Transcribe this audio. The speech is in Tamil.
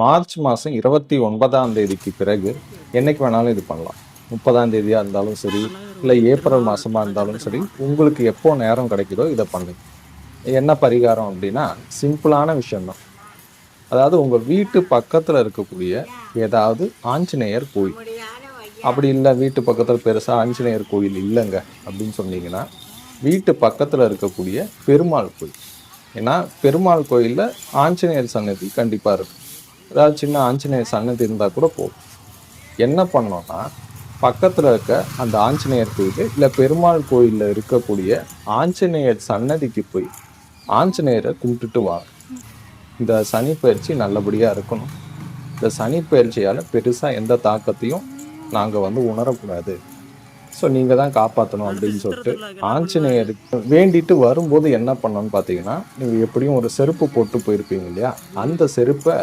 மார்ச் மாதம் இருபத்தி ஒன்பதாம் தேதிக்கு பிறகு என்னைக்கு வேணாலும் இது பண்ணலாம். முப்பதாம் தேதியாக இருந்தாலும் சரி இல்லை ஏப்ரல் மாதமாக இருந்தாலும் சரி உங்களுக்கு எப்போ நேரம் கிடைக்குதோ இதை பண்ணுங்க. என்ன பரிகாரம் அப்படின்னா சிம்பிளான விஷயம்தான். அதாவது உங்கள் வீட்டு பக்கத்தில் இருக்கக்கூடிய ஏதாவது ஆஞ்சநேயர் கோயில். அப்படி இல்லை வீட்டு பக்கத்தில் பெருசாக ஆஞ்சநேயர் கோயில் இல்லைங்க அப்படின்னு சொன்னீங்கன்னா வீட்டு பக்கத்தில் இருக்கக்கூடிய பெருமாள் கோயில். ஏன்னா பெருமாள் கோயிலில் ஆஞ்சநேயர் சன்னதி கண்டிப்பாக இருக்கும். அதாவது சின்ன ஆஞ்சநேயர் சன்னதி இருந்தால் கூட போதும். என்ன பண்ணோம்னா பக்கத்தில் இருக்க அந்த ஆஞ்சநேயர் கோயில் இல்லை பெருமாள் கோயிலில் இருக்கக்கூடிய ஆஞ்சநேயர் சன்னதிக்கு போய் ஆஞ்சநேயரை கும்பிட்டுட்டு வாங்க. இந்த சனி பயிற்சி நல்லபடியாக இருக்கணும். இந்த சனி பயிற்சியால் பெருசாக எந்த தாக்கத்தையும் நாங்கள் வந்து உணரக்கூடாது. ஸோ நீங்கள் தான் காப்பாற்றணும் அப்படின்னு சொல்லிட்டு ஆஞ்சநேயருக்கு வேண்டிட்டு வரும்போது என்ன பண்ணணும்னு பார்த்தீங்கன்னா நீங்கள் எப்படியும் ஒரு செருப்பு போட்டு போயிருப்பீங்க இல்லையா? அந்த செருப்பை